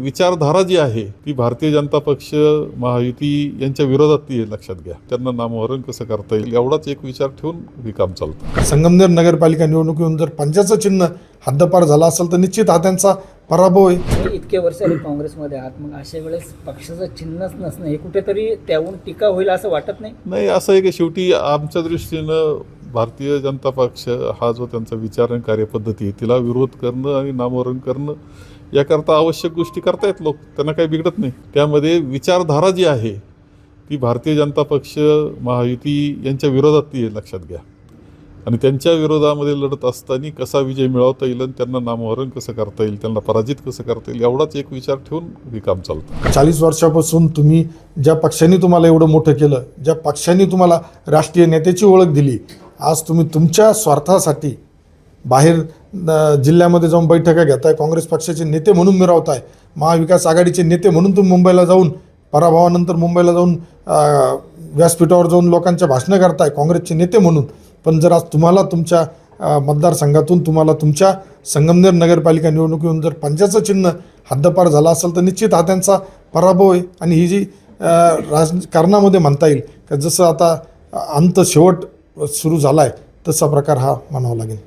विचारधारा जी आहे ती भारतीय जनता पक्ष महायुती यांच्या विरोधात ती लक्षात घ्या. त्यांना नामोहरण कसं करता येईल एवढाच एक विचार ठेवून हे काम चालतं. संगमनेर नगरपालिका निवडणुकीतून जर पंजाचं चिन्ह हद्दपार झाला असेल तर निश्चित हा त्यांचा पराभव आहे. इतके वर्ष आले काँग्रेसमध्ये आहात मग अशा वेळेस पक्षाचं चिन्हच नसणं हे कुठेतरी त्याहून टीका होईल असं वाटत नाही? नाही असं आहे की शेवटी आमच्या दृष्टीनं भारतीय जनता पक्ष हा जो त्यांचा विचार आणि कार्यपद्धती आहे तिला विरोध करणं आणि नामोहरण करणं याकरता आवश्यक गोष्टी करतायत लोक त्यांना काही बिघडत नाही. त्यामध्ये विचारधारा जी आहे ती भारतीय जनता पक्ष महायुती यांच्या विरोधात ती लक्षात घ्या. आणि त्यांच्या विरोधामध्ये लढत असताना कसा विजय मिळवता येईल आणि त्यांना नामोहरण कसं करता येईल त्यांना पराजित कसं करता येईल एवढाच एक विचार ठेवून हे काम चालतं. चाळीस वर्षापासून तुम्ही ज्या पक्षाने तुम्हाला एवढं मोठं केलं ज्या पक्षांनी तुम्हाला राष्ट्रीय नेत्याची ओळख दिली आज तुम्ही तुमच्या स्वार्थासाठी बाहेर जिल्ह्यामध्ये जाऊन बैठका घेताय काँग्रेस पक्षाचे नेते म्हणून मिरवताय महाविकास आघाडीचे नेते म्हणून तुम्ही मुंबईला जाऊन पराभवानंतर मुंबईला जाऊन व्यासपीठावर जाऊन लोकांच्या भाषणं करताय काँग्रेसचे नेते म्हणून. पण जर आज तुम्हाला तुमच्या मतदारसंघातून तुम्हाला तुमच्या संगमनेर नगरपालिका निवडणुकीहून जर पंजाचं चिन्ह हद्दपार झाला असेल तर निश्चित हा त्यांचा पराभव आहे. आणि ही जी राजकारणामध्ये म्हणता येईल का जसं आता अंत शेवट सुरू झाला आहे तसा प्रकार हा म्हणावा लागेल.